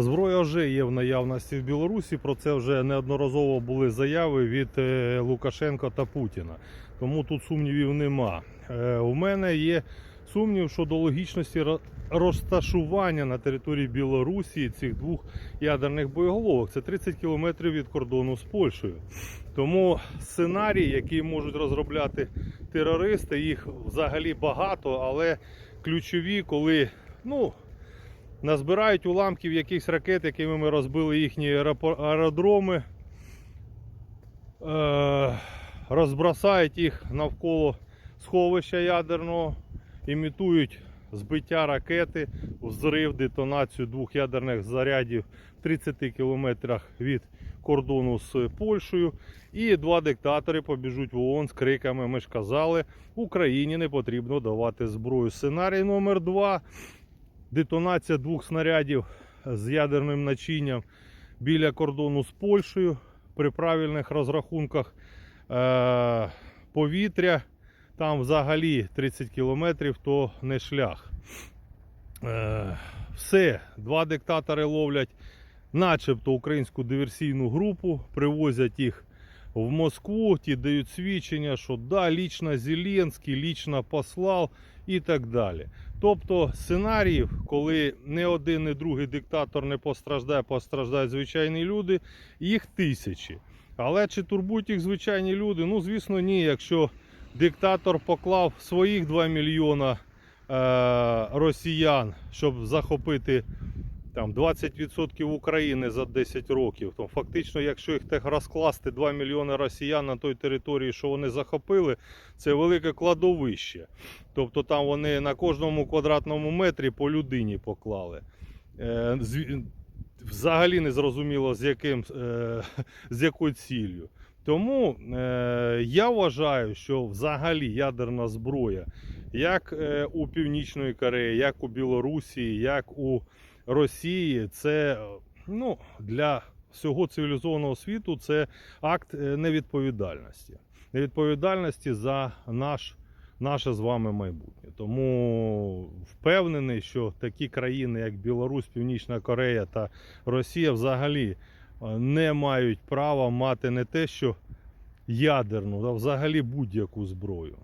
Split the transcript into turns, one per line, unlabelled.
Зброя вже є в наявності в Білорусі. Про це вже неодноразово були заяви від е, Лукашенка та Путіна. Тому тут сумнівів нема. Е, У мене є сумнів щодо логічності розташування на території Білорусі цих двох ядерних боєголовок. Це 30 кілометрів від кордону з Польщею. Тому сценарій, який можуть розробляти терористи, їх взагалі багато, але ключові, коли ну, назбирають уламків якихось ракет, якими ми розбили їхні аеродроми, е- розбросають їх навколо сховища ядерного, імітують збиття ракети, взрив, детонацію двох ядерних зарядів в 30 кілометрах від кордону з Польщею. І два диктатори побіжуть в ООН з криками. Ми ж казали, Україні не потрібно давати зброю. Сценарій номер два. Детонація двох снарядів з ядерним начинням біля кордону з Польщею при правильних розрахунках е- повітря. Там взагалі 30 кілометрів то не шлях. Е- все, два диктатори ловлять начебто українську диверсійну групу, привозять їх в Москву, ті дають свідчення, що да, лічно Зеленський, лічно послав і так далі. Тобто сценаріїв, коли не один, не другий диктатор не постраждає, постраждають звичайні люди, їх тисячі. Але чи турбують їх звичайні люди? Ну, звісно, ні. Якщо диктатор поклав своїх 2 мільйона е- росіян, щоб захопити там 20% України за 10 років, то фактично, якщо їх так розкласти 2 мільйони росіян на той території, що вони захопили, це велике кладовище. Тобто там вони на кожному квадратному метрі по людині поклали. Е, Взагалі не зрозуміло з яким е, з якою ціллю. Тому е, я вважаю, що взагалі ядерна зброя, як е, у Північної Кореї, як у Білорусі, як у Росії, це ну, для всього цивілізованого світу це акт е, невідповідальності. Невідповідальності за наш, наше з вами майбутнє. Тому впевнений, що такі країни, як Білорусь, Північна Корея та Росія, взагалі не мають права мати не те, що ядерну, а взагалі будь-яку зброю.